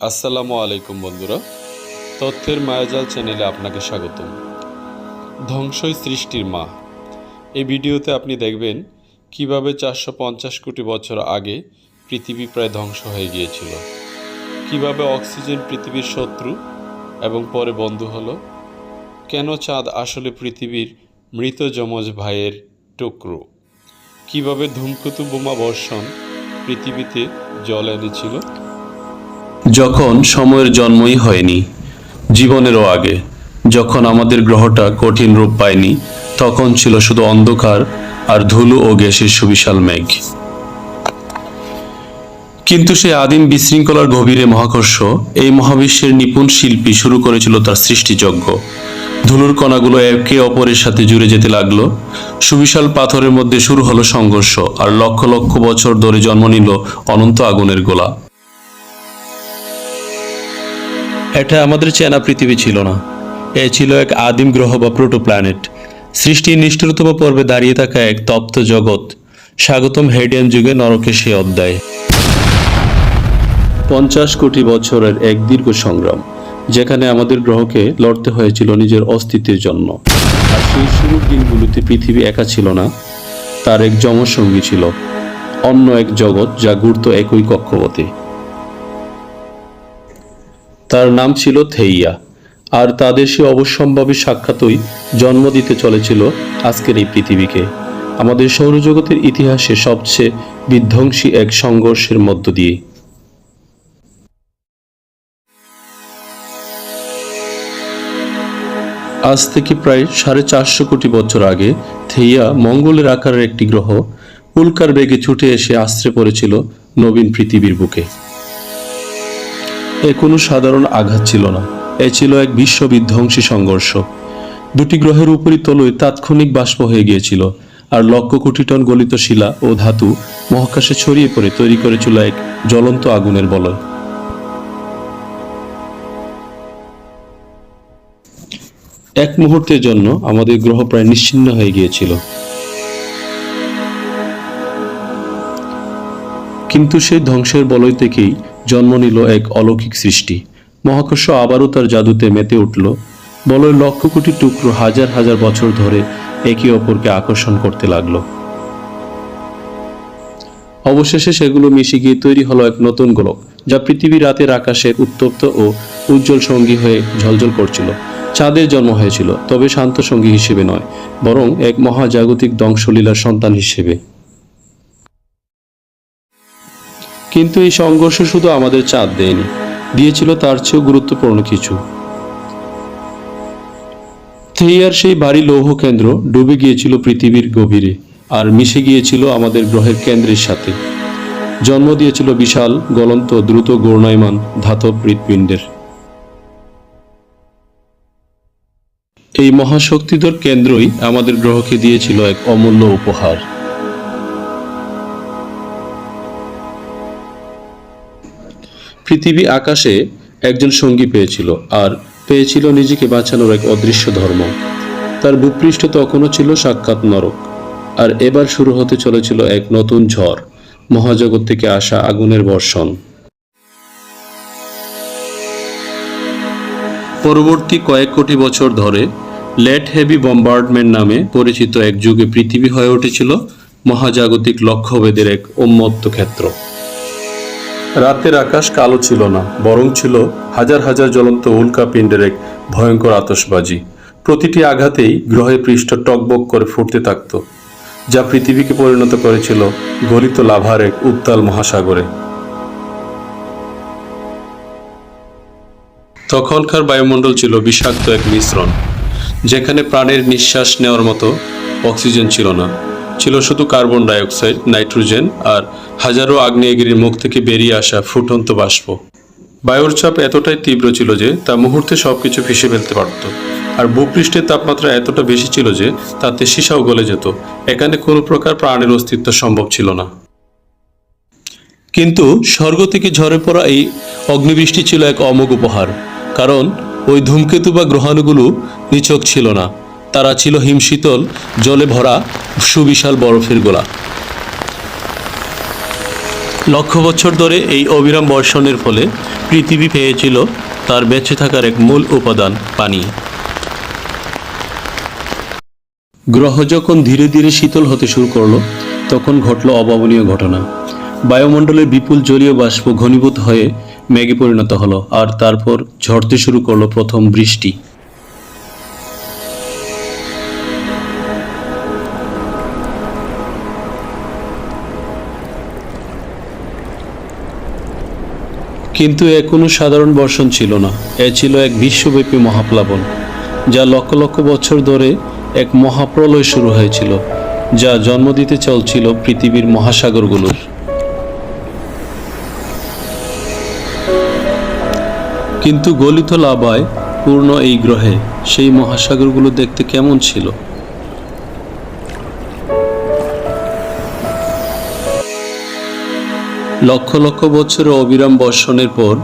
আসসালামু আলাইকুম বন্ধুরা। তথ্যের মায়াজাল চ্যানেলে আপনাকে স্বাগতম। ধ্বংসই সৃষ্টির মা। এই ভিডিওতে আপনি দেখবেন কীভাবে চারশো পঞ্চাশ কোটি বছর আগে পৃথিবী প্রায় ধ্বংস হয়ে গিয়েছিল। কীভাবে অক্সিজেন পৃথিবীর শত্রু এবং পরে বন্ধু হলো। কেন চাঁদ আসলে পৃথিবীর মৃত যমজ ভাইয়ের টুকরো? কীভাবে ধূমকেতু বোমা বর্ষণ পৃথিবীতে জল এনেছিল? যখন সময়ের জন্মই হয়নি, জীবনেরও আগে, যখন আমাদের গ্রহটা কঠিন রূপ পায়নি, তখন ছিল শুধু অন্ধকার আর ধুলো ও গ্যাসের সুবিশাল মেঘ। কিন্তু সেই আদিম বিশৃঙ্খলার গভীরে মহাকর্ষ, এই মহাবিশ্বের নিপুণ শিল্পী শুরু করেছিল তার সৃষ্টিযজ্ঞ। ধুলোর কণাগুলো একে অপরের সাথে জুড়ে যেতে লাগল। সুবিশাল পাথরের মধ্যে শুরু হলো সংঘর্ষ, আর লক্ষ লক্ষ বছর ধরে জন্ম নিল অনন্ত আগুনের গোলা। এটা আমাদের চেনা পৃথিবী ছিল না। এ ছিল এক আদিম গ্রহ বা প্রোটো প্ল্যানেট সৃষ্টির নিষ্ঠুরতম পর্বে দাঁড়িয়ে থাকা এক তপ্ত জগৎ। স্বাগতম হেডিয়ান যুগে নরকে সে অধ্যায়। পঞ্চাশ কোটি বছরের এক দীর্ঘ সংগ্রাম, যেখানে আমাদের গ্রহকে লড়তে হয়েছিল নিজের অস্তিত্বের জন্য। আর সেই শুরুর দিনগুলোতে পৃথিবী একা ছিল না, তার এক যমসঙ্গী ছিল। অন্য এক জগৎ যা ঘুরত একই কক্ষপথে। তার নাম ছিল থেইয়া। আর তাদের সে অবশ্যম্ভাবী সাক্ষাৎই জন্ম দিতে চলেছিল আজকের এই পৃথিবীকে। আমাদের সৌরজগতের ইতিহাসে সবচেয়ে বিধ্বংসী এক সংঘর্ষের মধ্য দিয়ে। আজ থেকে প্রায় সাড়ে চারশো কোটি বছর আগে থেইয়া মঙ্গলের আকারের একটি গ্রহ উল্কার বেগে ছুটে এসে আশ্রে পড়েছিল নবীন পৃথিবীর বুকে। এ কোনো সাধারণ আঘাত ছিল না। এ ছিল এক বিশ্ব বিধ্বংসী সংঘর্ষ। দুটি গ্রহের উপরই তলয় তাৎক্ষণিক বাষ্প হয়ে গিয়েছিল, আর লক্ষ কোটি টন গলিত শিলা ও ধাতু মহাকাশে ছড়িয়ে পড়ে তৈরি করেছিল এক জ্বলন্ত আগুনের বলয়। এক মুহূর্তের জন্য আমাদের গ্রহ প্রায় নিশ্চিন্ন হয়ে গিয়েছিল। কিন্তু সেই ধ্বংসের বলয় থেকেই জন্ম নিল এক অলৌকিক সৃষ্টি। মহাকর্ষ আবারও তার জাদুতে মেতে উঠল। বলয় লক্ষ কোটি টুকরো হাজার হাজার বছর ধরে একে অপরকে আকর্ষণ করতে লাগল। অবশেষে সেগুলো মিশে গিয়ে তৈরি হলো এক নতুন গোলক, যা পৃথিবী রাতের আকাশে উত্তপ্ত ও উজ্জ্বল সঙ্গী হয়ে ঝলঝল করছিল। চাঁদের জন্ম হয়েছিল, তবে শান্ত সঙ্গী হিসেবে নয়, বরং এক মহাজাগতিক ধ্বংসলীলার সন্তান হিসেবে। কিন্তু এই সংঘর্ষ শুধু আমাদের চাঁদ দেয়নি, দিয়েছিল তার চেয়েও গুরুত্বপূর্ণ কিছু। থেইয়ার সেই বাড়ি লৌহ কেন্দ্র ডুবে গিয়েছিল পৃথিবীর গভীরে আর মিশে গিয়েছিল আমাদের গ্রহের কেন্দ্রের সাথে। জন্ম দিয়েছিল বিশাল, গলন্ত, দ্রুত গৌর্ণায়মান ধাতব হৃৎপিণ্ডের। এই মহাশক্তিধর কেন্দ্রই আমাদের গ্রহকে দিয়েছিল এক অমূল্য উপহার। পৃথিবী আকাশে একজন সঙ্গী পেয়েছিল আর পেয়েছিল নিজেকে বাঁচানোর এক অদৃশ্য ধর্ম। তার ভূপৃষ্ঠ তখনও ছিল সাক্ষাৎ নরক আর এবার শুরু হতে চলেছিল এক নতুন ঝড়, মহাজগৎ থেকে আসা আগুনের বর্ষণ। পরবর্তী কয়েক কোটি বছর ধরে লেট হেভি বম্বার্ডমেন্ট নামে পরিচিত এক যুগে পৃথিবী হয়ে উঠেছিল মহাজাগতিক লক্ষ্যভেদের এক উন্মত্ত ক্ষেত্র। রাতের আকাশ কালো ছিল না, বরং ছিল হাজার হাজার জ্বলন্ত উল্কা পিণ্ডের এক ভয়ঙ্কর আতশবাজি। প্রতিটি আঘাতেই গ্রহের পৃষ্ঠ টকবক করে ফুটতে থাকত, যা পৃথিবীকে পরিণত করেছিল গলিত লাভার এক উত্তাল মহাসাগরে। তখনকার বায়ুমণ্ডল ছিল বিষাক্ত এক মিশ্রণ, যেখানে প্রাণের নিঃশ্বাস নেওয়ার মতো অক্সিজেন ছিল না। ছিল শুধু কার্বন ডাইঅক্সাইড, নাইট্রোজেন আর হাজারো আগ্নেয়গিরির মুখ থেকে বেরিয়ে আসা ফুটন্ত বাষ্প। বায়ুর চাপ এতটাই তীব্র ছিল যে তা মুহূর্তে সবকিছু ফেসে ফেলতে পারত। আর ভূপৃষ্ঠের তাপমাত্রা এতটা বেশি ছিল যে তাতে সীসাও গলে যেত। এখানে কোনো প্রকার প্রাণের অস্তিত্ব সম্ভব ছিল না। কিন্তু স্বর্গ থেকে ঝরে পড়া এই অগ্নিবৃষ্টি ছিল এক অমোঘ উপহার। কারণ ওই ধূমকেতু বা গ্রহাণুগুলো নিছক ছিল না। তারা ছিল হিমশীতল, জলে ভরা, সুবিশাল বরফের গোলা। লক্ষ বছর ধরে এই অবিরাম বর্ষণের ফলে পৃথিবী পেয়েছিল তার বেঁচে থাকার এক মূল উপাদান, পানি। গ্রহ যখন ধীরে ধীরে শীতল হতে শুরু করল, তখন ঘটল অভাবনীয় ঘটনা। বায়ুমণ্ডলের বিপুল জলীয় বাষ্প ঘনীভূত হয়ে মেঘে পরিণত হলো, আর তারপর ঝরতে শুরু করল প্রথম বৃষ্টি। কিন্তু এ কোনো সাধারণ বর্ষণ ছিল না। এ ছিল এক বিশ্বব্যাপী মহাপ্লাবন, যা লক্ষ লক্ষ বছর ধরে এক মহাপ্রলয় শুরু হয়েছিল, যা জন্ম দিতে চলছিল পৃথিবীর মহাসাগরগুলোর। কিন্তু গলিত লাভায় পূর্ণ এই গ্রহে সেই মহাসাগরগুলো দেখতে কেমন ছিল? লক্ষ লক্ষ বছরের অবিরাম বর্ষণের পর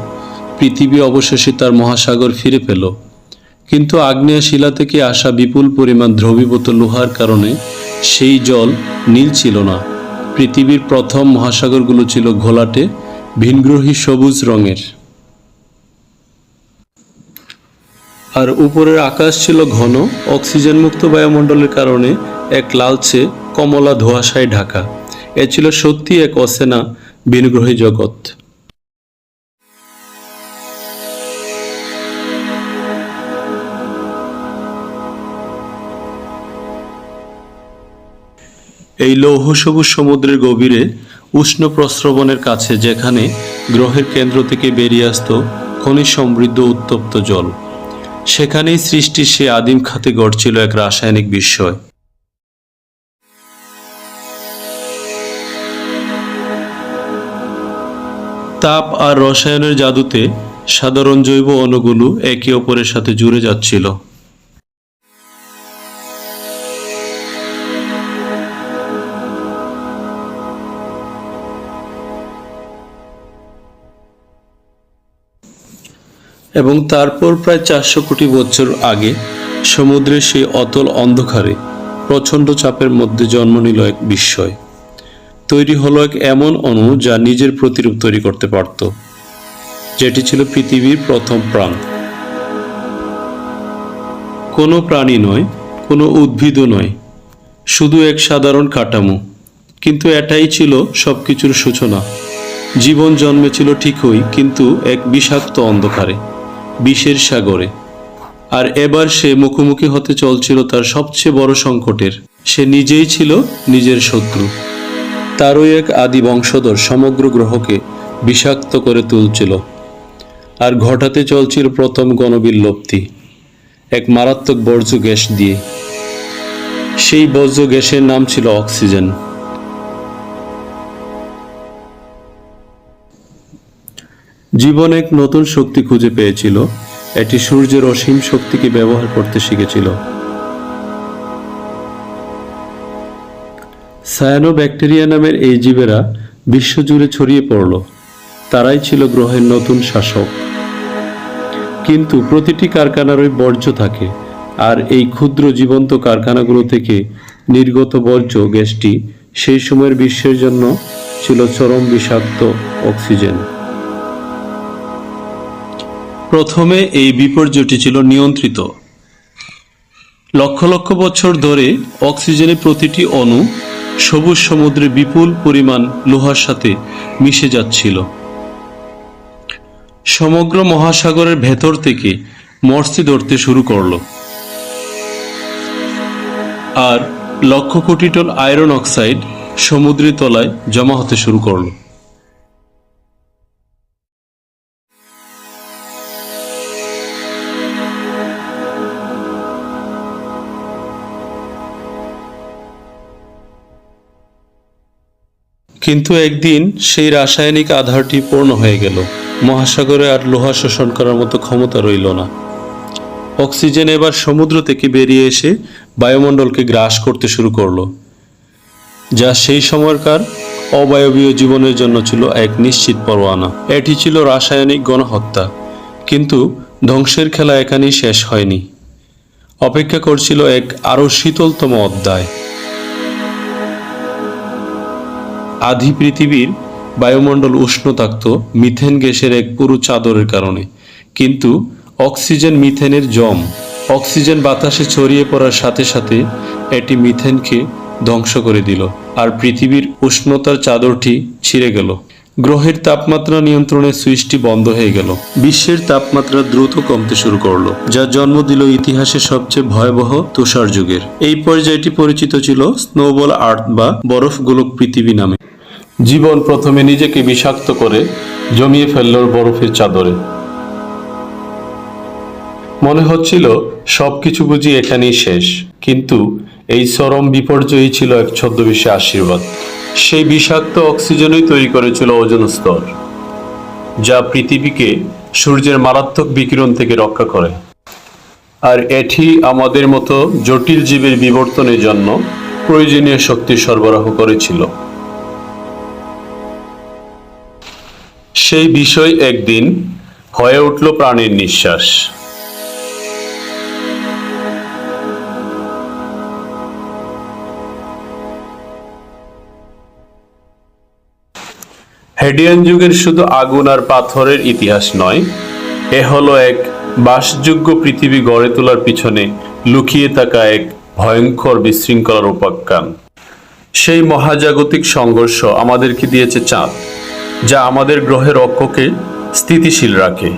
পৃথিবী অবশেষে তার মহাসাগর ফিরে পেল। কিন্তু আগ্নেয় শিলা থেকে আসা বিপুল পরিমাণ দ্রবীভূত লোহার কারণে সেই জল নীল ছিল না। পৃথিবীর প্রথম মহাসাগরগুলো ছিল ঘোলাটে, ভিনগ্রহী সবুজ রঙের। আর উপরের আকাশ ছিল ঘন অক্সিজেন মুক্ত বায়ুমণ্ডলের কারণে এক লালচে কমলা ধোঁয়াশায় ঢাকা। এ ছিল সত্যি এক অচেনা ভিনগ্রহী জগৎ। এই লৌহ সবুজ সমুদ্রের গভীরে উষ্ণ প্রস্রবণের কাছে যেখানে গ্রহের কেন্দ্র থেকে বেরিয়ে আসতো খনিজ সমৃদ্ধ উত্তপ্ত জল, সেখানেই সৃষ্টির সে আদিম খাতে গড়ছিল এক রাসায়নিক বিস্ময়। তাপ আর রসায়নের জাদুতে সাধারণ জৈব অণুগুলো একে অপরের সাথে জুড়ে যাচ্ছিল। এবং তারপর প্রায় চারশো কোটি বছর আগে সমুদ্রের সেই অতল অন্ধকারে প্রচণ্ড চাপের মধ্যে জন্ম নিল এক বিস্ময়। তৈরি হলো এক এমন অণু যা নিজের প্রতিরূপ তৈরি করতে পারত। যেটি ছিল পৃথিবীর প্রথম প্রাণ। কোনো প্রাণী নয়, কোনো উদ্ভিদও নয়, শুধু এক সাধারণ কাঠামো। কিন্তু এটাই ছিল সব কিছুর সূচনা। জীবন জন্মেছিল ঠিকই, কিন্তু এক বিষাক্ত অন্ধকারে, বিষের সাগরে। আর এবার সে মুখোমুখি হতে চলছিল তার সবচেয়ে বড় সংকটের। সে নিজেই ছিল নিজের শত্রু। তারই এক আদি বংশধর সমগ্র গ্রহকে বিষাক্ত করে তুলছিল। আর ঘটাতে চলছিল প্রথম গণবিল্লপ্তি এক মারাত্মক বর্জ্য গ্যাস দিয়ে। সেই বর্জ্য গ্যাসের নাম ছিল অক্সিজেন। জীবন এক নতুন শক্তি খুঁজে পেয়েছিল। এটি সূর্যের অসীম শক্তিকে ব্যবহার করতে শিখেছিল। সায়ানো ব্যাকটেরিয়া নামের এই জীবেরা বিশ্বজুড়ে ছড়িয়ে পড়ল। তারাই ছিল গ্রহের নতুন শাসক। কিন্তু প্রতিটি কারখানারই বর্জ্য থাকে, আর এই ক্ষুদ্র জীবন্ত কারখানাগুলো থেকে নির্গত বর্জ্য, গ্যাসটি সেই সময়ের বিশ্বের জন্য ছিল চরম বিষাক্ত অক্সিজেন। প্রথমে এই বিপর্যয়টি ছিল নিয়ন্ত্রিত। লক্ষ লক্ষ বছর ধরে অক্সিজেনের প্রতিটি অণু সবুজ সমুদ্রে বিপুল পরিমাণ লোহার সাথে মিশে যাচ্ছিল। সমগ্র মহাসাগরের ভেতর থেকে মর্সি ধরতে শুরু করল। আর lakh crore ton iron oxide সমুদ্রের তলায় জমা হতে শুরু করল। কিন্তু একদিন সেই রাসায়নিক আধারটি পূর্ণ হয়ে গেল। মহাসাগরে আর লোহা শোষণ করার মতো ক্ষমতা রইল না। অক্সিজেন এবার সমুদ্র থেকে বেরিয়ে এসে বায়ুমণ্ডলকে গ্রাস করতে শুরু করল, যা সেই সময়কার অবায়বীয় জীবনের জন্য ছিল এক নিশ্চিত পরোয়ানা। এটি ছিল রাসায়নিক গণহত্যা, কিন্তু ধ্বংসের খেলা এখানেই শেষ হয়নি। অপেক্ষা করছিল এক আরও শীতলতম অধ্যায়। আদি পৃথিবীর বায়ুমণ্ডল উষ্ণ থাকত মিথেন গ্যাসের এক পুরো চাদরের কারণে। কিন্তু অক্সিজেন মিথেনের জম, অক্সিজেন বাতাসে ছড়িয়ে পড়ার সাথে সাথে এটি মিথেনকে ধ্বংস করে দিল আর পৃথিবীর উষ্ণতার চাদরটি ছিঁড়ে গেল। গ্রহের তাপমাত্রা নিয়ন্ত্রণের সুইচটি বন্ধ হয়ে গেল। বিশ্বের তাপমাত্রা দ্রুত কমতে শুরু করল, যা জন্ম দিল ইতিহাসের সবচেয়ে ভয়াবহ তুষার যুগের। এই পর্যায়টি পরিচিত ছিল স্নোবল আর্থ বা বরফ গোলক পৃথিবী নামে। জীবন প্রথমে নিজেকে বিষাক্ত করে জমিয়ে ফেলল বরফের চাদরে। মনে হচ্ছিল সবকিছু বুঝি এখানেই শেষ, কিন্তু এই চরম বিপর্যয়ই ছিল এক ছদ্মবেশী আশীর্বাদ। সেই বিষাক্ত অক্সিজেনই তৈরি করেছিল ওজন স্তর, যা পৃথিবীকে সূর্যের মারাত্মক বিকিরণ থেকে রক্ষা করে। আর এটি আমাদের মতো জটিল জীবের বিবর্তনের জন্য প্রয়োজনীয় শক্তি সরবরাহ করেছিল। সেই বিষয় একদিন হয়ে উঠল প্রাণের নিঃশ্বাস। হেডিয়ান যুগের শুধু আগুন আর পাথরের ইতিহাস নয়, এ হলো এক বাসযোগ্য পৃথিবী গড়ে তোলার পিছনে লুকিয়ে থাকা এক ভয়ঙ্কর বিশৃঙ্খলার উপাখ্যান। সেই মহাজাগতিক সংঘর্ষ আমাদেরকে দিয়েছে চাঁদ। যা আমাদের গ্রহের অক্ষকে স্থিতিশীল রাখে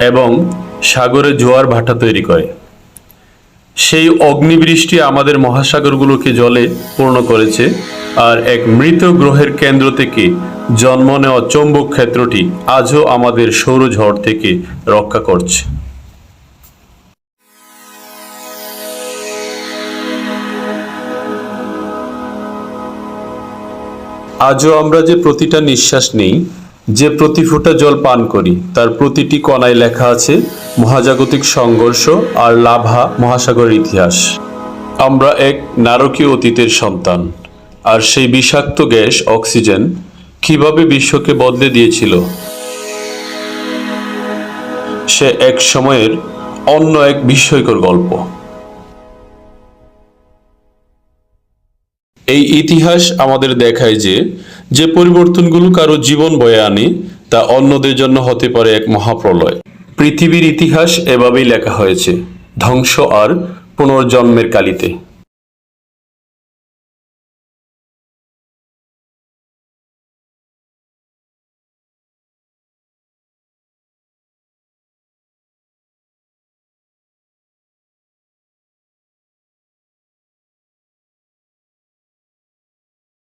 এবং সাগরে জোয়ার ভাটা তৈরি করে। সেই অগ্নিবৃষ্টি আমাদের মহাসাগরগুলোকে জলে পূর্ণ করেছে আর এক মৃত গ্রহের কেন্দ্র থেকে জন্ম নেওয়া চৌম্বক ক্ষেত্রটি আজও আমাদের সৌরঝড় থেকে রক্ষা করছে। আজও আমরা যে প্রতিটা নিঃশ্বাস নেই, যে প্রতি ফোঁটা জল পান করি, তার প্রতিটি কণায় লেখা আছে, মহাজাগতিক সংঘর্ষ আর লাভা মহাসাগরের ইতিহাস। আমরা এক নারকীয় অতীতের সন্তান, আর সেই বিষাক্ত গ্যাস, অক্সিজেন, কীভাবে বিশ্বকে বদলে দিয়েছিল? সে এক সময়ের অন্য এক বিস্ময়কর গল্প। এই ইতিহাস আমাদের দেখায় যে যে পরিবর্তনগুলো কারও জীবন বয়ে আনে, তা অন্যদের জন্য হতে পারে এক মহাপ্রলয়। পৃথিবীর ইতিহাস এভাবেই লেখা হয়েছে, ধ্বংস আর পুনর্জন্মের কালিতে।